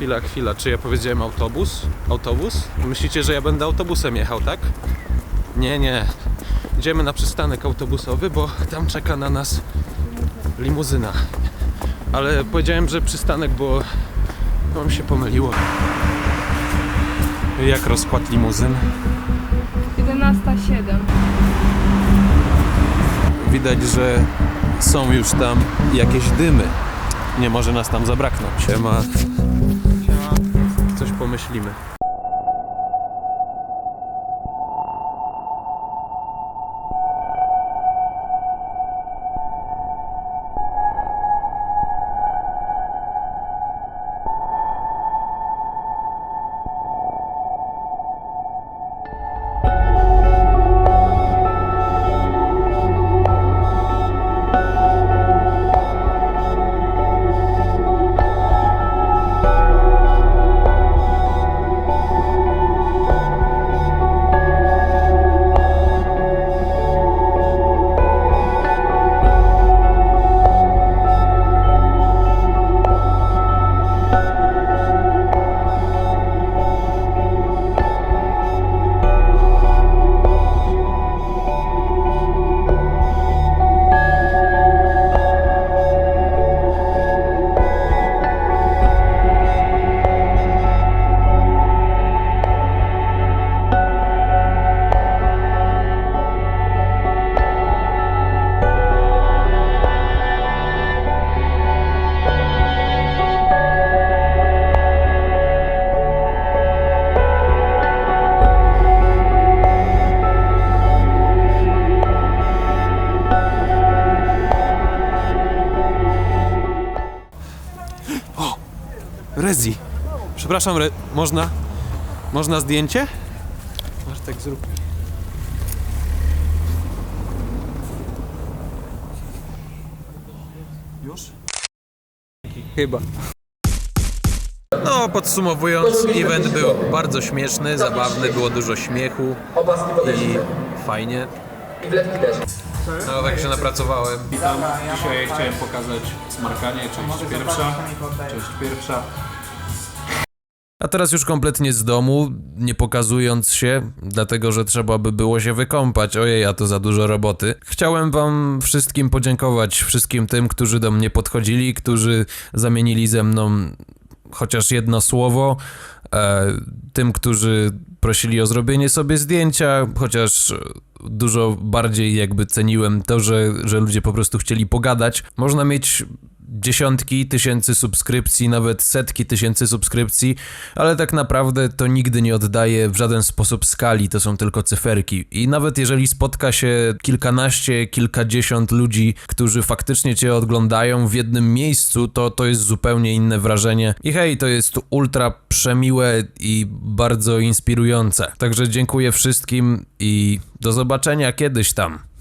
chwila, chwila. Czy ja powiedziałem autobus? Autobus? Myślicie, że ja będę autobusem jechał, tak? Nie, nie. Idziemy na przystanek autobusowy, bo tam czeka na nas limuzyna. Ale powiedziałem, że przystanek, bo bo mi się pomyliło. Jak rozkład limuzyn? 11.07. Widać, że są już tam jakieś dymy. Nie może nas tam zabraknąć. Siema. Coś Rezi. Przepraszam, Re... można? Można zdjęcie? Tak zrób. Już? Chyba. No, podsumowując, event był bardzo śmieszny, zabawny, było dużo śmiechu i fajnie. No, tak się napracowałem. Witam. Dzisiaj chciałem pokazać smarkanie, część pierwsza. Część pierwsza. A teraz już kompletnie z domu, nie pokazując się, dlatego że trzeba by było się wykąpać. Ojej, a to za dużo roboty. Chciałem wam wszystkim podziękować, wszystkim tym, którzy do mnie podchodzili, którzy zamienili ze mną chociaż jedno słowo, e, tym, którzy prosili o zrobienie sobie zdjęcia, chociaż dużo bardziej jakby ceniłem to, że, że ludzie po prostu chcieli pogadać. Można mieć dziesiątki tysięcy subskrypcji, nawet setki tysięcy subskrypcji, ale tak naprawdę to nigdy nie oddaje w żaden sposób skali, to są tylko cyferki. I nawet jeżeli spotka się kilkanaście, kilkadziesiąt ludzi, którzy faktycznie cię oglądają w jednym miejscu, to to jest zupełnie inne wrażenie. I hej, to jest ultra przemiłe i bardzo inspirujące. Także dziękuję wszystkim i do zobaczenia kiedyś tam.